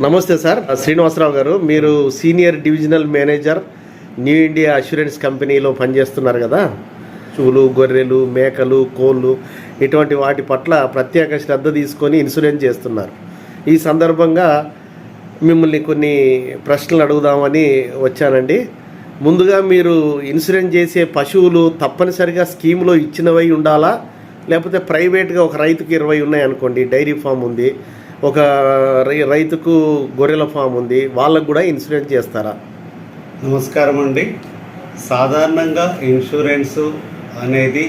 నమస్తే సార్ శ్రీనివాసరావు గారు. మీరు senior divisional manager New India assurance కంపెనీలో పనిచేస్తున్నారు కదా. చూలు గొర్రెలు మేకలు కోళ్ళు ఇటువంటి వాటి పట్ల ప్రత్యేక శ్రద్ధ తీసుకొని ఇన్సూరెన్స్ చేస్తున్నారు. ఈ సందర్భంగా మిమ్మల్ని కొన్ని ప్రశ్నలు అడుగుదామని వచ్చానండి. ముందుగా మీరు ఇన్సూరెన్స్ చేసే పశువులు తప్పనిసరిగా స్కీమ్లో ఇచ్చినవై ఉండాలా? లేకపోతే ప్రైవేట్గా ఒక రైతుకు ఇరవై ఉన్నాయి అనుకోండి డైరీ ఫామ్ ఉంది ఒక రై- రైతుకు గొర్రెల ఫామ్ ఉంది వాళ్ళకు కూడా ఇన్సూరెన్స్ చేస్తారా? నమస్కారం అండి. సాధారణంగా ఇన్సూరెన్స్ అనేది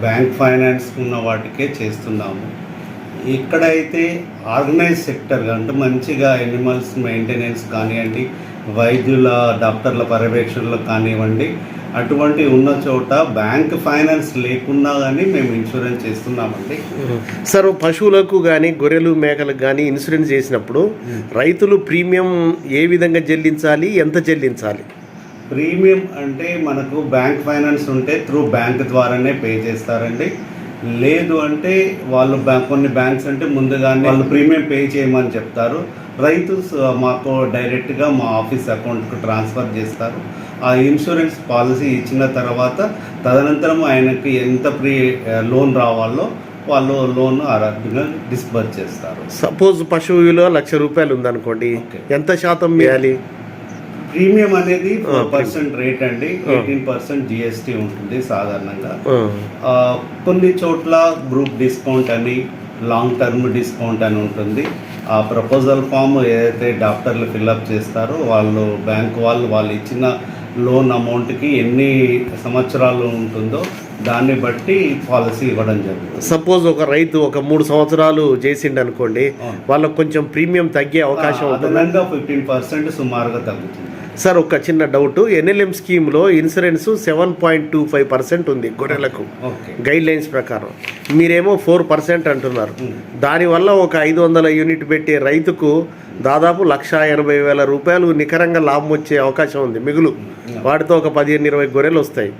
బ్యాంక్ ఫైనాన్స్ ఉన్న వాటికే చేస్తున్నాము. ఇక్కడైతే ఆర్గనైజ్ సెక్టర్ అంటే మంచిగా ఎనిమల్స్ మెయింటెనెన్స్ కానివ్వండి వైద్యుల డాక్టర్ల పర్యవేక్షణలో కానివ్వండి అటువంటి ఉన్న చోట బ్యాంక్ ఫైనాన్స్ లేకున్నా కానీ మేము ఇన్సూరెన్స్ చేస్తున్నామండి. సార్ పశువులకు కానీ గొర్రెలు మేకలకు కానీ ఇన్సూరెన్స్ చేసినప్పుడు రైతులు ప్రీమియం ఏ విధంగా చెల్లించాలి ఎంత చెల్లించాలి? ప్రీమియం అంటే మనకు బ్యాంక్ ఫైనాన్స్ ఉంటే త్రూ బ్యాంక్ ద్వారానే పే చేస్తారండి. లేదు అంటే వాళ్ళు కొన్ని బ్యాంక్స్ అంటే ముందుగానే వాళ్ళు ప్రీమియం పే చేయమని చెప్తారు. రైతు మాకు డైరెక్ట్గా మా ఆఫీస్ అకౌంట్కు ట్రాన్స్ఫర్ చేస్తారు. ఆ ఇన్సూరెన్స్ పాలసీ ఇచ్చిన తర్వాత తదనంతరం ఆయనకి ఎంత ప్రీ లోన్ రావాలో వాళ్ళు లోన్ అరగ్గా డిస్బర్స్ చేస్తారు. సపోజ్ పశువు విలువ లక్ష రూపాయలు ఉందనుకోండి. ఎంత శాతం వేయాలి ప్రీమియం అనేది ఫోర్ పర్సెంట్ రేట్ అండి. ఎయిటీన్ పర్సెంట్ జిఎస్టీ ఉంటుంది సాధారణంగా. కొన్ని చోట్ల గ్రూప్ డిస్కౌంట్ అని లాంగ్ టర్మ్ డిస్కౌంట్ అని ఉంటుంది. ఆ ప్రపోజల్ ఫామ్ ఏదైతే డాక్టర్లు ఫిల్అప్ చేస్తారో వాళ్ళు బ్యాంక్ వాళ్ళు వాళ్ళు ఇచ్చిన లోన్ అమౌంట్కి ఎన్ని సంవత్సరాలు ఉంటుందో దాన్ని బట్టి పాలసీ ఇవ్వడం జరుగుతుంది. సపోజ్ ఒక రైతు ఒక మూడు సంవత్సరాలు చేసిండు అనుకోండి. వాళ్ళకు కొంచెం ప్రీమియం తగ్గే అవకాశం అదనంగా ఫిఫ్టీన్ పర్సెంట్ సుమారుగా తగ్గుతుంది. సార్ ఒక చిన్న డౌట్ ఎన్ఎల్ఎం స్కీమ్లో insurance seven point two five percent ఉంది గొర్రెలకు. గైడ్ లైన్స్ ప్రకారం. మీరేమో ఫోర్ పర్సెంట్ అంటున్నారు. దానివల్ల ఒక ఐదు వందల యూనిట్ పెట్టే రైతుకు దాదాపు లక్ష ఎనభై వేల రూపాయలు నికరంగా లాభం వచ్చే అవకాశం ఉంది మిగులు. వాటితో ఒక పదిహేను ఇరవై గొర్రెలు వస్తాయి.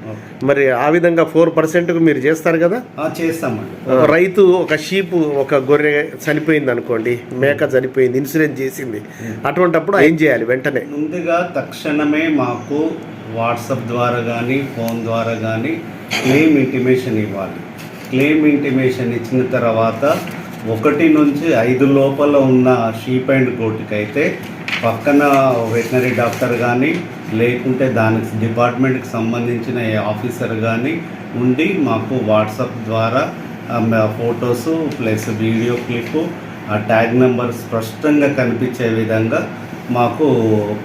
మరి ఆ విధంగా ఫోర్ పర్సెంట్కు మీరు చేస్తారు కదా? చేస్తామండి. రైతు ఒక షీప్ ఒక గొర్రె చనిపోయింది అనుకోండి మేక చనిపోయింది ఇన్సూరెన్స్ చేసింది. అటువంటప్పుడు ఏం చేయాలి వెంటనే? ముందుగా తక్షణమే మాకు వాట్సాప్ ద్వారా కానీ ఫోన్ ద్వారా కానీ క్లెయిమ్ ఇంటిమేషన్ ఇవ్వాలి. క్లెయిమ్ ఇంటిమేషన్ ఇచ్చిన తర్వాత ఒకటి నుంచి ఐదు లోపల ఉన్న షీప్ అండ్ కోట్కి అయితే పక్కన వెటనరీ డాక్టర్ కానీ లేకుంటే దానికి డిపార్ట్మెంట్కి సంబంధించిన ఏ ఆఫీసర్ కానీ ఉండి మాకు వాట్సాప్ ద్వారా ఫొటోస్ ప్లస్ వీడియో క్లిప్ ఆ ట్యాగ్ నెంబర్ స్పష్టంగా కనిపించే విధంగా మాకు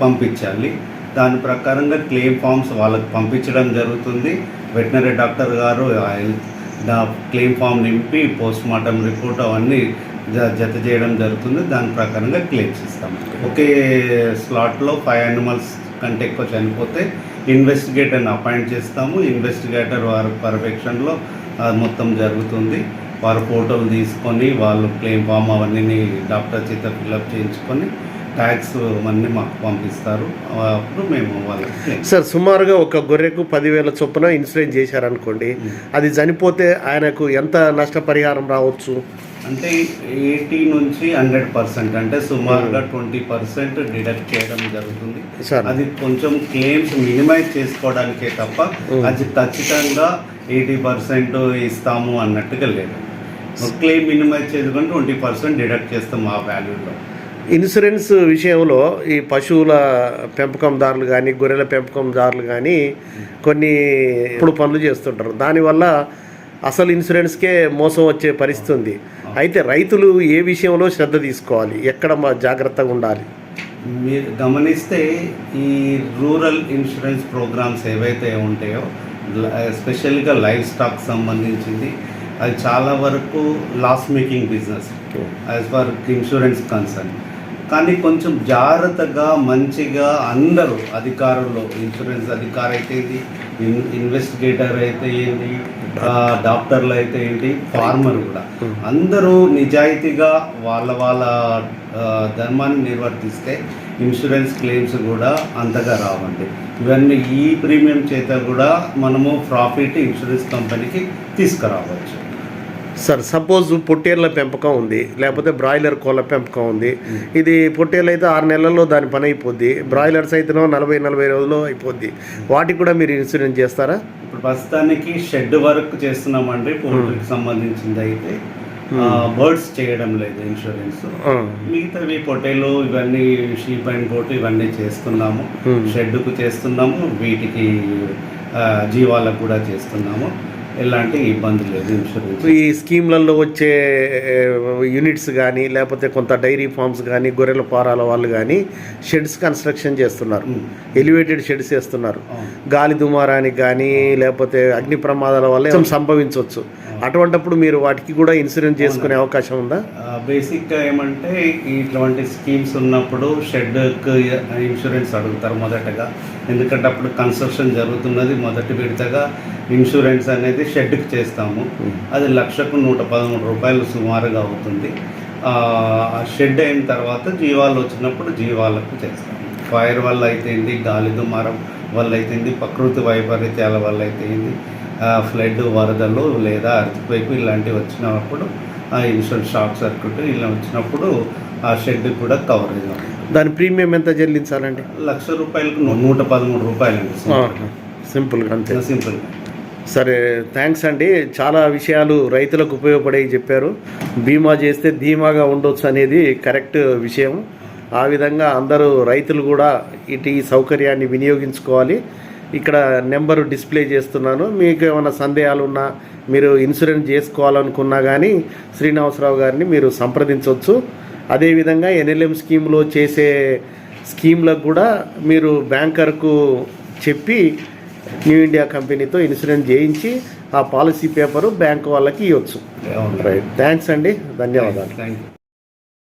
పంపించాలి. దాని ప్రకారంగా క్లెయిమ్ ఫామ్స్ వాళ్ళకి పంపించడం జరుగుతుంది. వెటనరీ డాక్టర్ గారు దా క్లెయిమ్ ఫామ్ నింపి పోస్ట్ మార్టం రిపోర్ట్ అవన్నీ జ- జత చేయడం జరుగుతుంది. దాని ప్రకారంగా క్లెయిమ్స్ ఇస్తాం ఒకే స్లాట్లో ఫైవ్ యానిమల్స్ కంటే ఎక్కువ చనిపోతే ఇన్వెస్టిగేటర్ని అపాయింట్ చేస్తాము. ఇన్వెస్టిగేటర్ వారి పర్యవేక్షణలో అది మొత్తం జరుగుతుంది. వారు ఫోటోలు తీసుకొని వాళ్ళు క్లెయిమ్ ఫామ్ అవన్నీ డాక్టర్ చేత ఫిల్అప్ చేయించుకొని ట్యాక్స్ అవన్నీ మాకు పంపిస్తారు. అప్పుడు మేము వాళ్ళకి సార్ సుమారుగా ఒక గొర్రెకు పదివేల చొప్పున ఇన్సూరెన్స్ చేశారనుకోండి అది చనిపోతే ఆయనకు ఎంత నష్టపరిహారం రావచ్చు? అంటే ఎయిటీ నుంచి హండ్రెడ్ పర్సెంట్ అంటే సుమారుగా ట్వంటీ పర్సెంట్ డిడక్ట్ చేయడం జరుగుతుంది. సార్. అది కొంచెం క్లెయిమ్స్ మినిమైజ్ చేసుకోవడానికే తప్ప. అది ఖచ్చితంగా ఎయిటీ పర్సెంట్ ఇస్తాము అన్నట్టుగా లేదు. క్లెయిమ్ మినిమైజ్ చేసుకొని ట్వంటీ పర్సెంట్ డిడక్ట్ చేస్తాం ఆ వాల్యూలో ఇన్సూరెన్స్ విషయంలో ఈ పశువుల పెంపకందారులు కానీ గొర్రెల పెంపకందారులు కానీ కొన్ని ఇప్పుడు పనులు చేస్తుంటారు. దానివల్ల అసలు ఇన్సూరెన్స్కే మోసం వచ్చే పరిస్థితి ఉంది. అయితే రైతులు ఏ విషయంలో శ్రద్ధ తీసుకోవాలి? ఎక్కడ జాగ్రత్తగా ఉండాలి? మీరు గమనిస్తే ఈ రూరల్ ఇన్సూరెన్స్ ప్రోగ్రామ్స్ ఏవైతే ఉంటాయో ఎస్పెషల్గా లైఫ్ స్టాక్ సంబంధించింది అది చాలా వరకు loss making business as far insurance concern కానీ కొంచెం జాగ్రత్తగా మంచిగా అందరూ అధికారులు ఇన్సూరెన్స్ అధికారి అయితే ఏంటి ఇన్ ఇన్వెస్టిగేటర్ అయితే ఏంటి డాక్టర్లు అయితే ఏంటి ఫార్మర్ కూడా. అందరూ నిజాయితీగా వాళ్ళ వాళ్ళ ధర్మాన్ని నిర్వర్తిస్తే ఇన్సూరెన్స్ క్లెయిమ్స్ కూడా అంతగా రావండి. ఇవన్నీ ఈ ప్రీమియం చేత కూడా మనము ప్రాఫిట్ ఇన్సూరెన్స్ కంపెనీకి తీసుకురావచ్చు. సార్ సపోజ్ పొట్టేళ్ళ పెంపకం ఉంది లేకపోతే బ్రాయిలర్ కోళ్ళ పెంపకం ఉంది. ఇది పొట్టేళ్ళు అయితే ఆరు నెలల్లో దాని పని అయిపోద్ది బ్రాయిలర్స్ అయితేనో నలభై నలభై రోజుల్లో అయిపోద్ది. వాటికి కూడా మీరు ఇన్సూరెన్స్ చేస్తారా? ఇప్పుడు ప్రస్తుతానికి షెడ్ వర్క్ చేస్తున్నామండి పోల్ట్రీకి సంబంధించింది అయితే. బర్డ్స్ చేయడం లేదు ఇన్సూరెన్స్. మిగతావి పొటేలు ఇవన్నీ షీప్ అండ్ బోట్ ఇవన్నీ చేస్తున్నాము. షెడ్కు చేస్తున్నాము వీటికి జీవాలకు కూడా చేస్తున్నాము. ఎలాంటి ఇబ్బంది లేదు. ఇన్సూరెన్స్ ఈ స్కీమ్లలో వచ్చే యూనిట్స్ కానీ లేకపోతే కొంత డైరీ ఫార్మ్స్ కానీ గొర్రెల పారాల వాళ్ళు కానీ షెడ్స్ కన్స్ట్రక్షన్ చేస్తున్నారు. ఎలివేటెడ్ షెడ్స్ వేస్తున్నారు. గాలి దుమారానికి కానీ లేకపోతే అగ్ని ప్రమాదాల వల్ల సంభవించవచ్చు. అటువంటప్పుడు మీరు వాటికి కూడా ఇన్సూరెన్స్ చేసుకునే అవకాశం ఉందా? బేసిక్గా ఏమంటే ఇటువంటి స్కీమ్స్ ఉన్నప్పుడు షెడ్కి ఇన్సూరెన్స్ అడుగుతారు మొదటగా. ఎందుకంటే అప్పుడు కన్స్ట్రక్షన్ జరుగుతున్నది మొదటి విడతగా ఇన్సూరెన్స్ అనేది షెడ్కి చేస్తాము. అది లక్షకు నూట పదమూడు రూపాయలు సుమారుగా అవుతుంది. ఆ షెడ్ అయిన తర్వాత జీవాలు వచ్చినప్పుడు జీవాలకు చేస్తాము. ఫైర్ వల్ల అయితేంది గాలి దుమారం వల్ల అయితేంది ప్రకృతి వైపరీత్యాల వల్ల అయితేంది ఫ్లడ్ వరదలు లేదా అర్త్క్వేక్ ఇలాంటివి వచ్చినప్పుడు ఆ ఇన్సూరెన్స్ షాక్ సర్క్యూట్ ఇలా వచ్చినప్పుడు ఆ షెడ్ కూడా కవరేజ్ అవుతుంది. దాని ప్రీమియం ఎంత చెల్లించాలండి? లక్ష రూపాయలకు నూట పదమూడు రూపాయలండి. సింపుల్గా అంతే. సింపుల్. సరే థ్యాంక్స్ అండి. చాలా విషయాలు రైతులకు ఉపయోగపడేవి చెప్పారు. బీమా చేస్తే ధీమాగా ఉండొచ్చు అనేది కరెక్ట్ విషయం. ఆ విధంగా అందరూ రైతులు కూడా ఇటు ఈ సౌకర్యాన్ని వినియోగించుకోవాలి. ఇక్కడ నెంబరు డిస్ప్లే చేస్తున్నాను. మీకు ఏమైనా సందేహాలు ఉన్నా మీరు ఇన్సూరెన్స్ చేసుకోవాలనుకున్నా కానీ శ్రీనివాసరావు గారిని మీరు సంప్రదించవచ్చు అదేవిధంగా ఎన్ఎల్ఎం స్కీమ్లో చేసే స్కీమ్లకు కూడా మీరు బ్యాంకర్కు చెప్పి న్యూ ఇండియా కంపెనీతో ఇన్సూరెన్స్ చేయించి ఆ పాలసీ పేపరు బ్యాంక్ వాళ్ళకి ఇవ్వచ్చు. రైట్ థ్యాంక్స్ అండి. ధన్యవాదాలు.